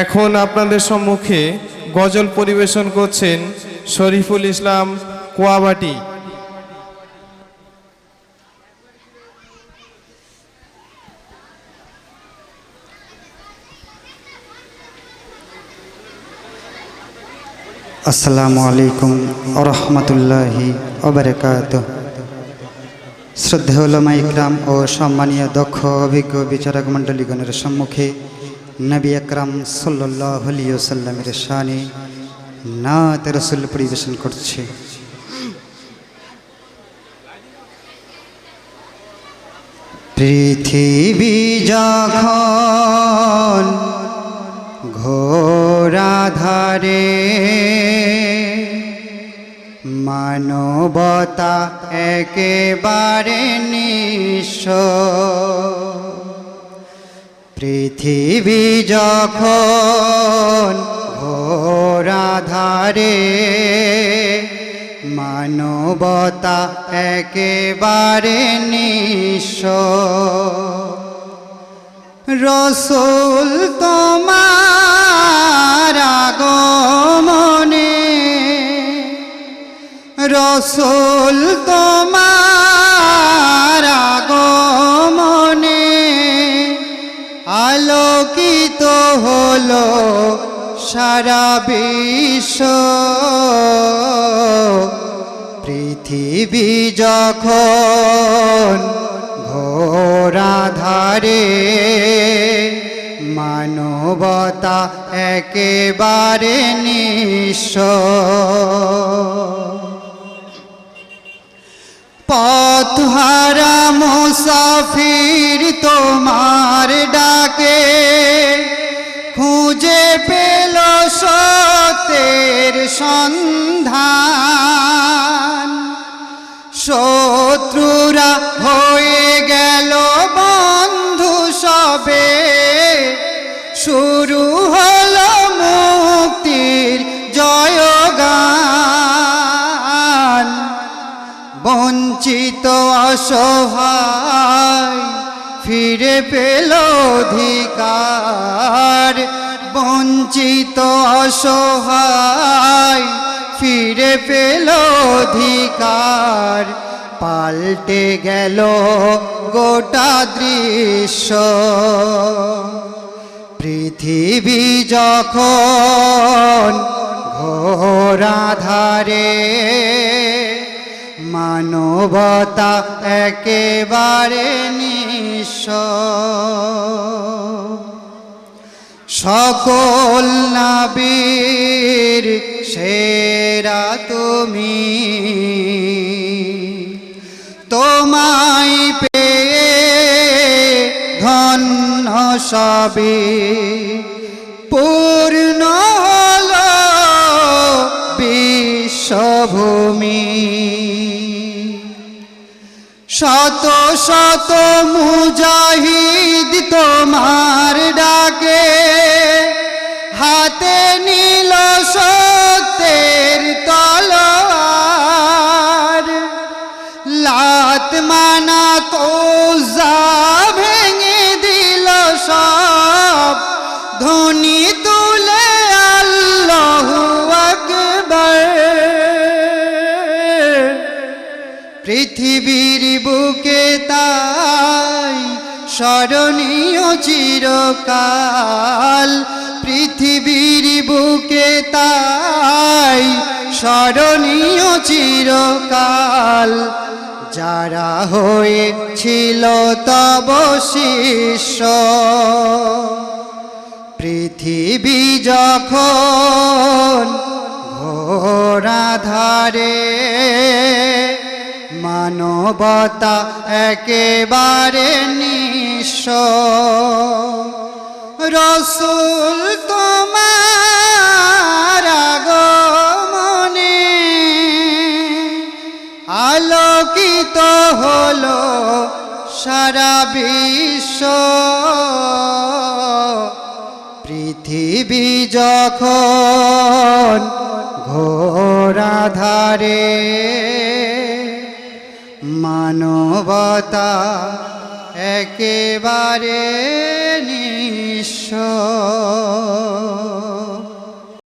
এখন আপনাদের সম্মুখে গজল পরিবেশন করছেন শরীফুল ইসলাম কোয়াবাটি। আসসালামু আলাইকুম আরহামতুল্লাহি ওবরাকাত শ্রদ্ধেউলমা ইকরাম ও সম্মানীয় দক্ষ অভিজ্ঞ বিচারক মণ্ডলীগণের সম্মুখে নবী আকরাম সাল্লাহ সাল্লামের শানে নাত রসুল পরিবেশন করছে। পৃথিবী যখন ঘোরাধারে মানবতা একেবারে নিঃস্ব পৃথিবী যখন ঘোরাধারে মানবতা একেবারে নিঃস্ব। রসুল তোমার হলো সারা বিশ্ব। পৃথিবী যখন ঘোরাধারে মানবতা একেবারে নিঃস্ব। পথহারা সন্ধান। শত্রুরা হয়ে গেল বন্ধু সবে। শুরু হলো মুক্তির জয়গান। বঞ্চিত অসহায় ফিরে পেল অধিকার। বঞ্চিত অসহায়, ফিরে পেল অধিকার। পাল্টে গেল গোটা দৃশ্য। পৃথিবী যখন ঘোরাধারে মানবতা একেবারে নিঃস্ব। সকল নাবীর সেরা তুমি। তোমায় পেয়ে ধন্য সবে। পূর্ণ হল বিশ্বভূমি। শত শত মুজাহিদ তোমার লাত তো ভেঙে দিল সব। ধ্বনি তুলে আল্লাহু আকবার। পৃথিবীর বুকে তাই স্মরণীয় চিরকাল। পৃথিবীর বুকে তাই স্মরণীয় চিরকাল যারা হয়েছিল তব শিষ্য। পৃথিবী যখন ঘোরাধারে মানবতা একেবারে নিঃস্ব। রসুল তোমার সারা বিশ্ব পৃথিবী যখন ঘোরাধারে মানবতা একেবারে নিঃস্ব।